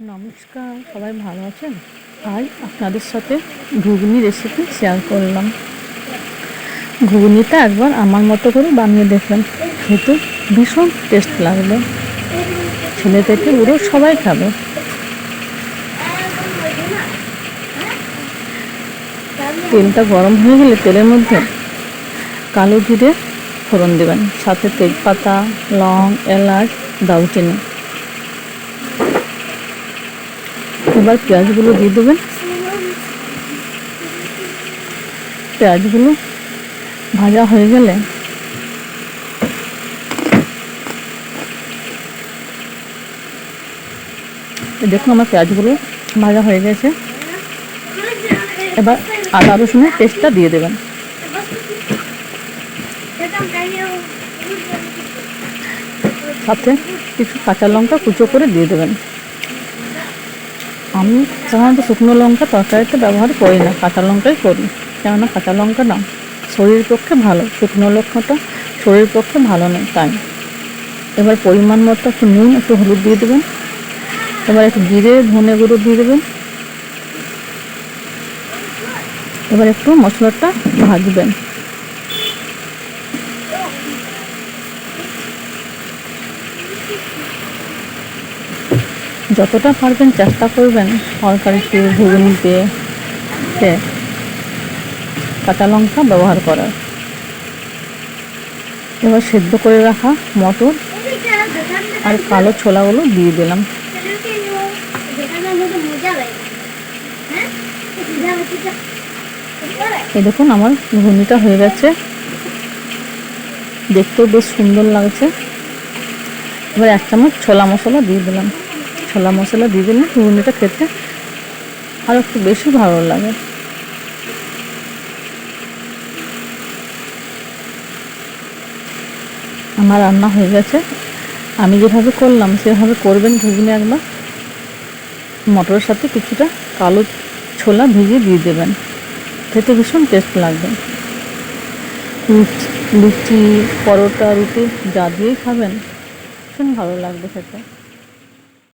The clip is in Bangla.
নমস্কার, সবাই ভালো আছেন? আজ আপনাদের সাথে ঘুগনি রেসিপি শেয়ার করলাম। ঘুগনিটা একবার আমার মতো করে বানিয়ে দেখলাম খেতে ভীষণ টেস্ট লাগবে। ছেলে থেকে বুড়ো সবাই খাবে। তেলটা গরম হয়ে গেলে তেলের মধ্যে কালো জিরে ফোড়ন দেবেন, সাথে তেজপাতা, লং, এলাচ, দারুচিনি। এবার পেঁয়াজগুলো দিয়ে দেবেন। পেঁয়াজগুলো ভাজা হয়ে গেলে দেখুন আমার পেঁয়াজগুলো ভাজা হয়ে গেছে। এবার আদা রসুনের পেস্টটা দিয়ে দেবেন। সাথে কিছু কাঁচা লঙ্কা কুচো করে দিয়ে দেবেন। আমি সাধারণত শুকনো লঙ্কা তরকারিতে ব্যবহার করি না, কাঁচা লঙ্কাই করি, কেননা কাঁচা লঙ্কা না, শরীরের পক্ষে ভালো, শুকনো লঙ্কাটা শরীরের পক্ষে ভালো নয়, তাই। এবার পরিমাণ মতো একটু নুন, একটু হলুদ দিয়ে দেবেন। এবার একটু জিরে, ধনে গুঁড়ো দিয়ে দেবেন। এবার একটু মশলাটা ভাজবেন। যতটা পারবেন চেষ্টা করবেন তরকারিতে ঘুগনিতে কাঁচা লঙ্কা ব্যবহার করার। এবার সেদ্ধ করে রাখা মটর আর কালো ছোলাগুলো দিয়ে দিলাম। এই দেখুন আমার ঘুগনিটা হয়ে গেছে। দেখতেও বেশ সুন্দর লাগছে। এবার এক চামচ ছোলা মশলা দিয়ে দিলাম। ছোলা মশলা দিয়ে দিলে ঘুগনিটা খেতে আর একটু বেশি ভালো লাগে। আমার রান্না হয়ে গেছে। আমি যেভাবে করলাম, সেভাবে করবেন ঘুগনি একবার। মটরের সাথে কিছুটা কালো ছোলা ভিজিয়ে দিয়ে দেবেন। খেতে ভীষণ টেস্ট লাগবে। লুচি, পরোটা, রুটি, যা দিয়েই খাবেন, ভীষণ ভালো লাগবে খেতে।